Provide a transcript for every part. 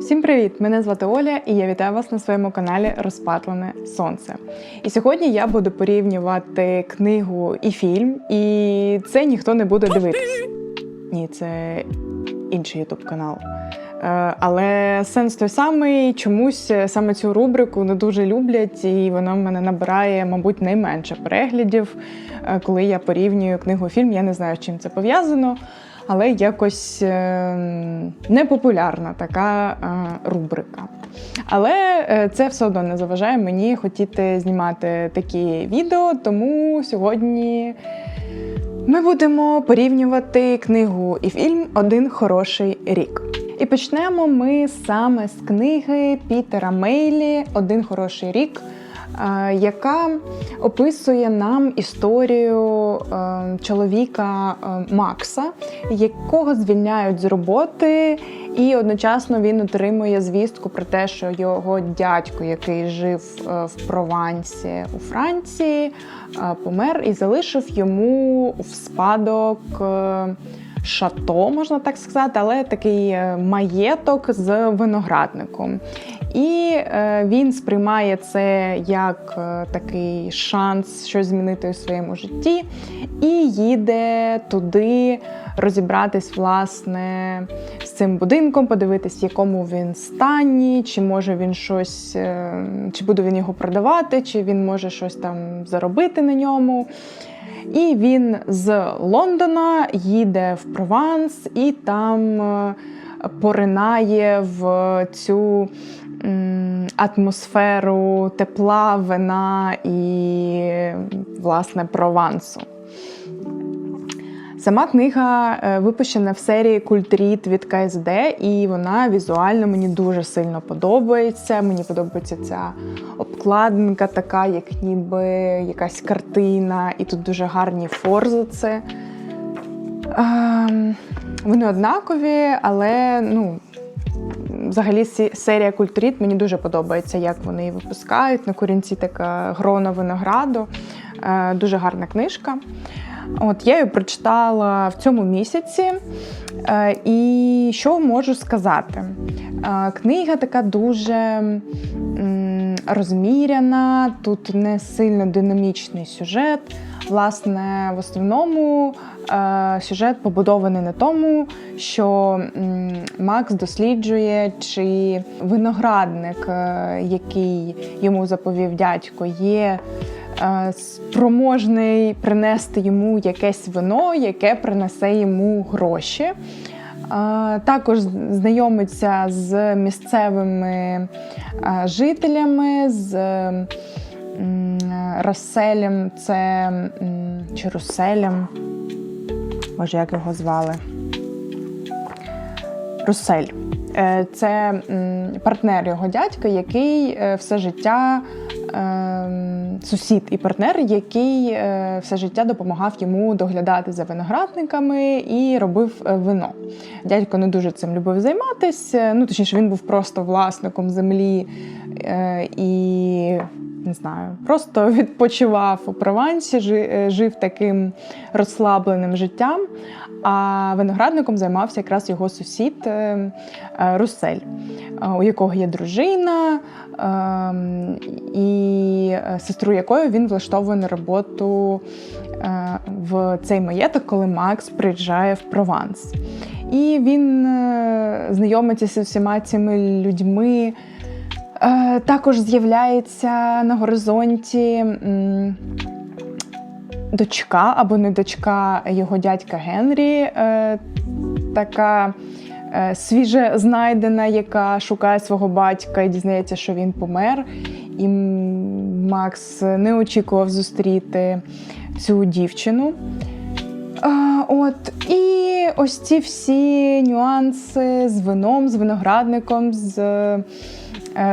Всім привіт! Мене звати Оля, і я вітаю вас на своєму каналі Розпатлене Сонце. І сьогодні я буду порівнювати книгу і фільм, і це ніхто не буде дивитись. Ні, це інший ютуб канал. Е, Але сенс той самий, чомусь саме цю рубрику не дуже люблять, і вона в мене набирає, мабуть, найменше переглядів, е, коли я порівнюю книгу-фільм. Я не знаю, з чим це пов'язано але якось е, непопулярна така е, рубрика. Але е, це все одно не заважає мені хотіти знімати такі відео, тому сьогодні ми будемо порівнювати книгу і фільм Один хороший рік. І почнемо ми саме з книги Пітера Мейлі Один хороший рік. Е, Яка описує нам історію е, чоловіка е, Макса, якого звільняють з роботи, і одночасно він отримує звістку про те, що його дядько, який жив в Провансі у Франції, помер і залишив йому в спадок. Шато, можна так сказати, але такий е, маєток з виноградником. І е, він сприймає це як е, такий шанс щось змінити у своєму житті, і їде туди розібратись власне з цим будинком, подивитись, в якому він стані, чи може він щось, чи буде він його продавати, чи він може щось там заробити на ньому. І він з Лондона їде в Прованс і там е, поринає в цю атмосферу тепла, вина і, власне, Провансу. Сама книга е, випущена в серії Культріт від КСД, і вона візуально мені дуже сильно подобається. Мені подобається ця обкладинка, така, як ніби якась картина, і тут дуже гарні форзаци. Ем, Вони однакові, але ну, взагалі серія Культріт мені дуже подобається, як вони її випускають. На корінці така грона винограду. Е, Дуже гарна книжка. От я її прочитала в цьому місяці. Е, І що можу сказати? Е, Книга така дуже розміряна, тут не сильно динамічний сюжет. Власне, в основному е, сюжет побудований на тому, що Макс досліджує, чи виноградник, який йому заповів дядько, є спроможний принести йому якесь вино, яке принесе йому гроші. Е, Також знайомиться з місцевими е, жителями, з Расселем, це чи Руселем, може, як його звали? Русель. Е, Це партнер його дядька, який е, все життя е, сусід і партнер, який е, все життя допомагав йому доглядати за виноградниками і робив е, вино. Дядько не дуже цим любив займатися. Ну, точніше, він був просто власником землі е, і. Не знаю, просто відпочивав у Провансі, е, жив таким розслабленим життям. А виноградником займався якраз його сусід е, е, Русель, у якого є дружина, ем, і сестру якої він влаштовує на роботу в цей маєток, коли Макс приїжджає в Прованс. І він знайомиться зі всіма цими людьми. Е, Також з'являється на горизонті дочка або не дочка його дядька Генрі, е, така е, свіже знайдена, яка шукає свого батька і дізнається, що він помер. І Макс не очікував зустріти цю дівчину. От і ось ці всі нюанси з вином, з виноградником, з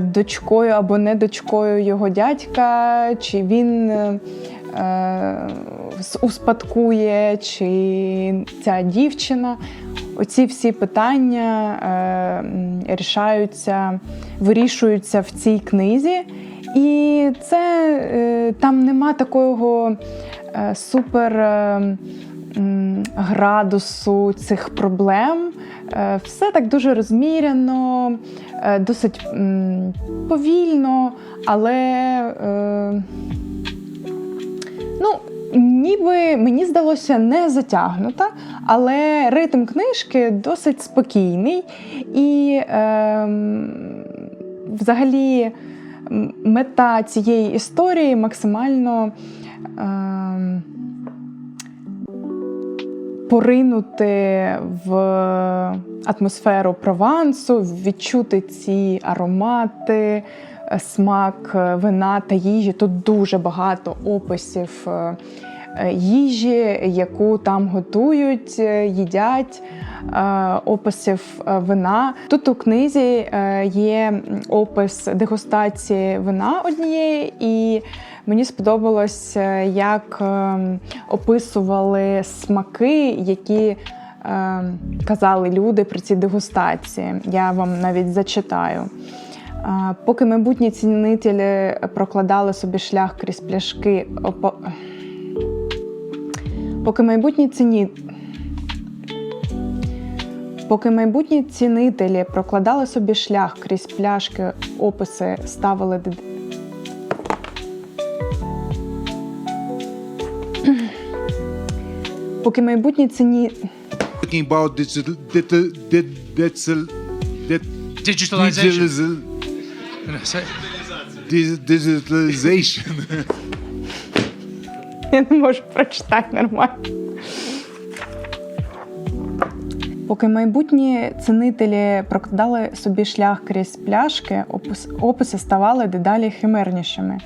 дочкою або не дочкою його дядька, чи він е, е, успадкує, чи ця дівчина. Оці всі питання е, рішаються, вирішуються в цій книзі. І це е, там нема такого е, супер. е, градусу цих проблем. Е, Все так дуже розміряно, е, досить повільно, але е, ну, ніби мені здалося не затягнута, але ритм книжки досить спокійний і взагалі мета цієї історії максимально. Поринути в атмосферу Провансу, відчути ці аромати, е, смак е, вина та їжі. Тут дуже багато описів е, їжі, яку там готують, е, їдять. е, Описів е, вина. Тут у книзі е, є опис дегустації вина однієї, і Мені сподобалось, е, як е, описували смаки, які е, казали люди при цій дегустації. Я вам навіть зачитаю. Е, Поки майбутні цінителі прокладали собі шлях крізь пляшки. Поки майбутні ціні. Поки майбутні цінителі прокладали собі шлях крізь пляшки, описи ставили Поки майбутні ціні. talking about digital, digital, digital, Digitalization. digitalization. Я не можу прочитати нормально. Поки майбутні цінителі прокладали собі шлях крізь пляшки, описи ставали дедалі химернішими.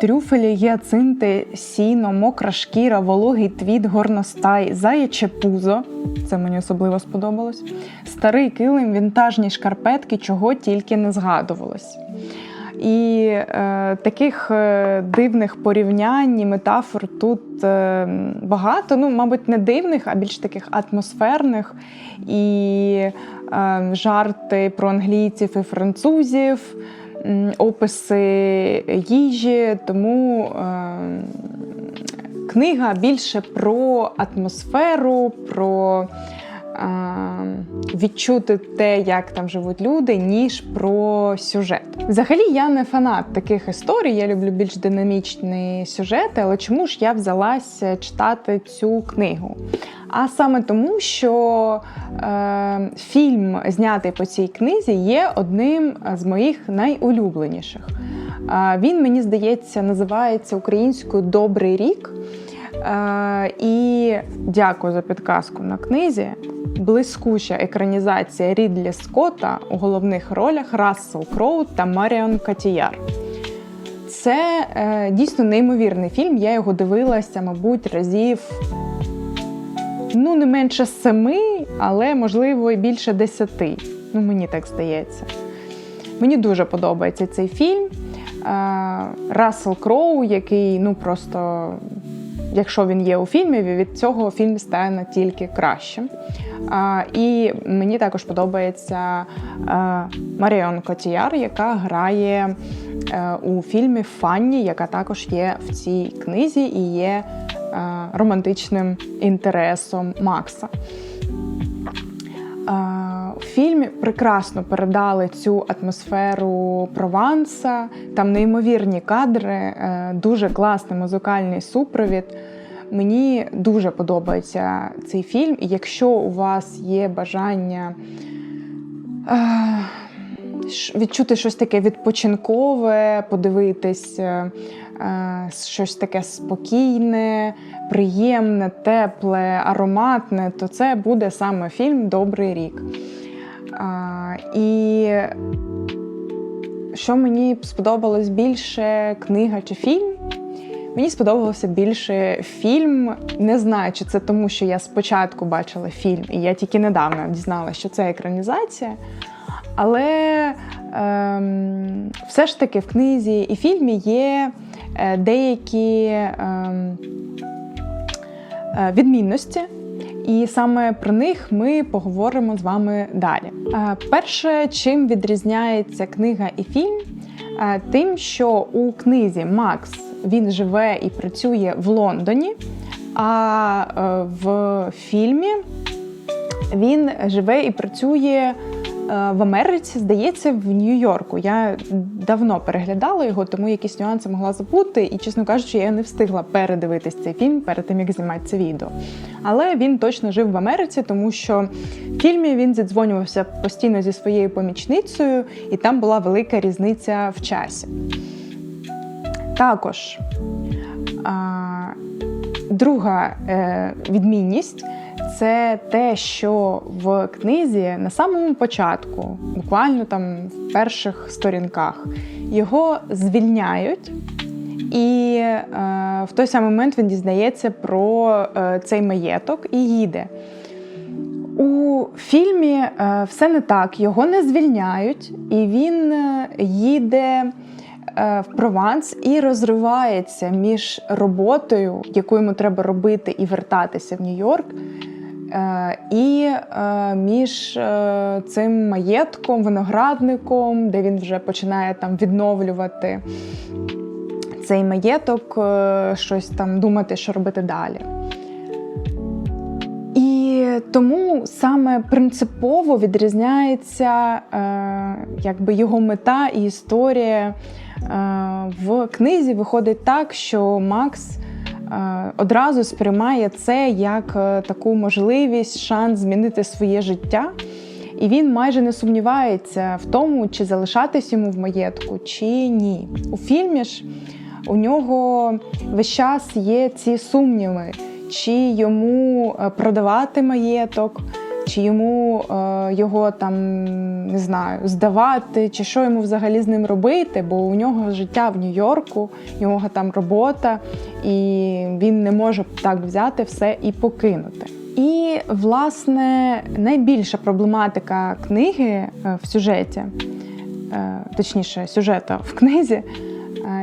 Трюфелі, гіацинти, сіно, мокра шкіра, вологий твіт, горностай, заяче пузо. Це мені особливо сподобалось. Старий килим, вінтажні шкарпетки, чого тільки не згадувалось. І е, таких е, дивних порівнянь і метафор тут е, багато. Ну, мабуть, не дивних, а більш таких атмосферних. І е, жарти про англійців і французів, описи їжі. Тому е, книга більше про атмосферу, про відчути те, як там живуть люди, ніж про сюжет. Взагалі, я не фанат таких історій. Я люблю більш динамічні сюжети, але чому ж я взялася читати цю книгу? А саме тому, що е, фільм, знятий по цій книзі, є одним з моїх найулюбленіших. Е, він, мені здається, називається українською Добрий рік. Е, і дякую за підказку на книзі. Блискуча екранізація Рідлі Скотта у головних ролях Рассел Кроу та Маріон Катіяр. Це е, дійсно неймовірний фільм. Я його дивилася, мабуть, разів ну, не менше семи, але можливо і більше десяти. Ну, мені так здається. Мені дуже подобається цей фільм. Е, Рассел Кроу, який ну просто, якщо він є у фільмі, від цього фільм стане тільки кращим. Е, І мені також подобається е, Маріон Котіяр, яка грає е, у фільмі Фанні, яка також є в цій книзі і є е, романтичним інтересом Макса. Фільмі прекрасно передали цю атмосферу Прованса. Там неймовірні кадри, е, дуже класний музикальний супровід. Мені дуже подобається цей фільм. І якщо у вас є бажання е, відчути щось таке відпочинкове, подивитись е, щось таке спокійне, приємне, тепле, ароматне, то це буде саме фільм Добрий рік. А, і що мені сподобалось більше книга чи фільм? Мені сподобався більше фільм. Не знаю, чи це тому, що я спочатку бачила фільм, і я тільки недавно дізналася, що це екранізація. Але ем, все ж таки в книзі і фільмі є е, деякі ем, е, відмінності. І саме про них ми поговоримо з вами далі. Е, Перше, чим відрізняється книга і фільм, е, тим, що у книзі Макс він живе і працює в Лондоні, а е, в фільмі Він живе і працює в Америці, здається, в Нью-Йорку. Я давно переглядала його, тому якісь нюанси могла забути. І, чесно кажучи, я не встигла передивитись цей фільм перед тим, як знімати це відео. Але він точно жив в Америці, тому що в фільмі він зідзвонювався постійно зі своєю помічницею, і там була велика різниця в часі. Також а, друга е, відмінність це те, що в книзі на самому початку, буквально там в перших сторінках, його звільняють. І е, в той самий момент він дізнається про е, цей маєток і їде. У фільмі е, все не так, його не звільняють, і він е, їде е, в Прованс і розривається між роботою, яку йому треба робити, і вертатися в Нью-Йорк, і е, між е, цим маєтком, виноградником, де він вже починає там відновлювати цей маєток, е, щось там думати, що робити далі. І тому саме принципово відрізняється е, якби його мета і історія. Е, в книзі виходить так, що Макс е, одразу сприймає це як е, таку можливість, шанс змінити своє життя. І він майже не сумнівається в тому, чи залишатись йому в маєтку, чи ні. У фільмі ж у нього весь час є ці сумніви, чи йому е, продавати маєток, чи йому е, його там не знаю, здавати, чи що йому взагалі з ним робити, бо у нього життя в Нью-Йорку, у нього там робота, і він не може так взяти все і покинути. І, власне, найбільша проблематика книги е, в сюжеті, е, точніше, сюжета в книзі,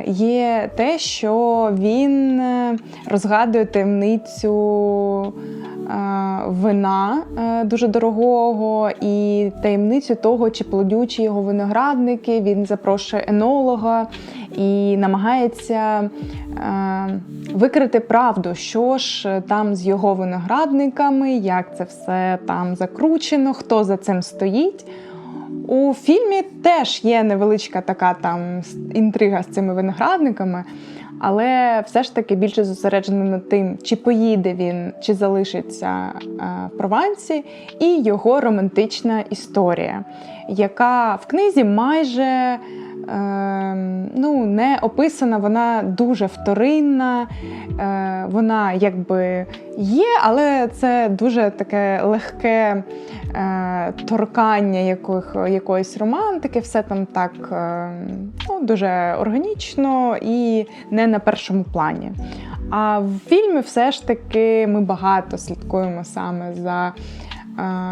є те, що він е, розгадує таємницю е, вина е, дуже дорогого і таємницю того, чи плодючі його виноградники. Він запрошує енолога і намагається е, викрити правду, що ж там з його виноградниками, як це все там закручено, хто за цим стоїть. У фільмі теж є невеличка така там інтрига з цими виноградниками, але все ж таки більше зосереджено на тим, чи поїде він, чи залишиться е, в Провансі, і його романтична історія, яка в книзі майже ну, не описана, вона дуже вторинна, е, вона якби є, але це дуже таке легке е, торкання яких, якоїсь романтики, все там так е, ну, дуже органічно і не на першому плані. А в фільмі все ж таки ми багато слідкуємо саме за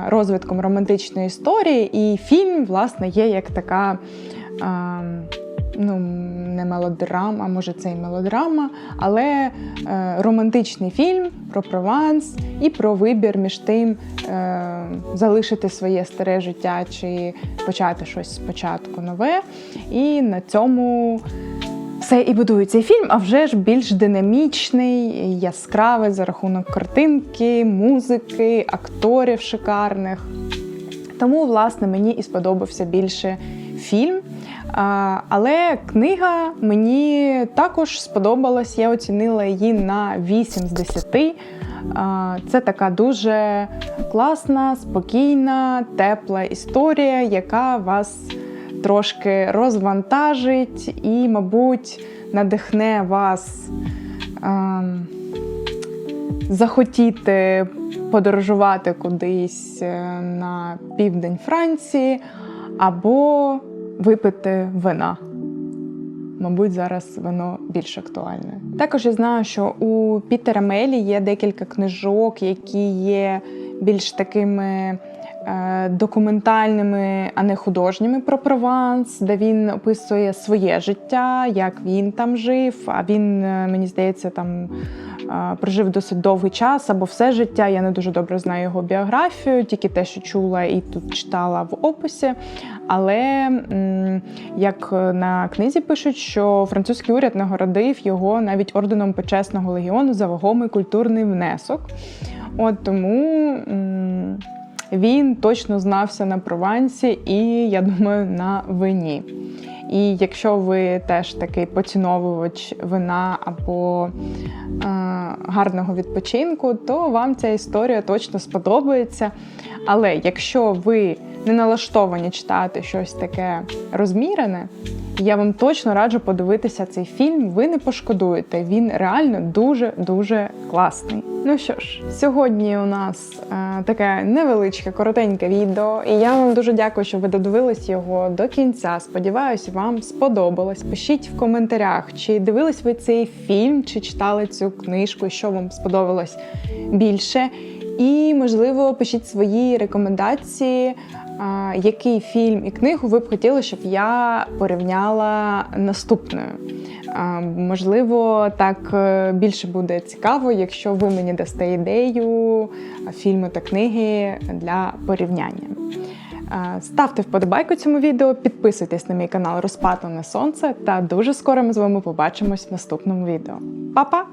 розвитком романтичної історії, і фільм, власне, є як така. Е, Ну, не мелодрама, може це і мелодрама, але е, романтичний фільм про Прованс і про вибір між тим, е, залишити своє старе життя чи почати щось спочатку нове. І на цьому все і будує цей фільм, а вже ж більш динамічний, яскравий за рахунок картинки, музики, акторів шикарних. Тому, власне, мені і сподобався більше фільм. Але книга мені також сподобалась. Я оцінила її на 8 з 10. Це така дуже класна, спокійна, тепла історія, яка вас трошки розвантажить і, мабуть, надихне вас. Захотіти подорожувати кудись е, на південь Франції або випити вина. Мабуть, зараз вино більш актуальне. Також я знаю, що у Пітера Мелі є декілька книжок, які є більш такими е, документальними, а не художніми про Прованс, де він описує своє життя, як він там жив. А він, е, мені здається, там прожив досить довгий час або все життя. Я не дуже добре знаю його біографію, тільки те, що чула і тут читала в описі. Але як на книзі пишуть, що французький уряд нагородив його навіть орденом почесного легіону за вагомий культурний внесок. От тому він точно знався на Провансі і, я думаю, на вині. І якщо ви теж такий поціновувач вина або е, гарного відпочинку, то вам ця історія точно сподобається. Але якщо ви не налаштовані читати щось таке розмірене, я вам точно раджу подивитися цей фільм. Ви не пошкодуєте. Він реально дуже дуже класний. Ну що ж, сьогодні у нас е, таке невеличке, коротеньке відео, і я вам дуже дякую, що ви додивились його до кінця. Сподіваюсь, вам сподобалось. Пишіть в коментарях, чи дивились ви цей фільм, чи читали цю книжку, що вам сподобалось більше. І, можливо, пишіть свої рекомендації, який фільм і книгу ви б хотіли, щоб я порівняла наступною. Можливо, так е, більше буде цікаво, якщо ви мені дасте ідею фільму та книги для порівняння. Ставте вподобайку цьому відео, підписуйтесь на мій канал Розпатлене Сонце, та дуже скоро ми з вами побачимось в наступному відео. Па-па!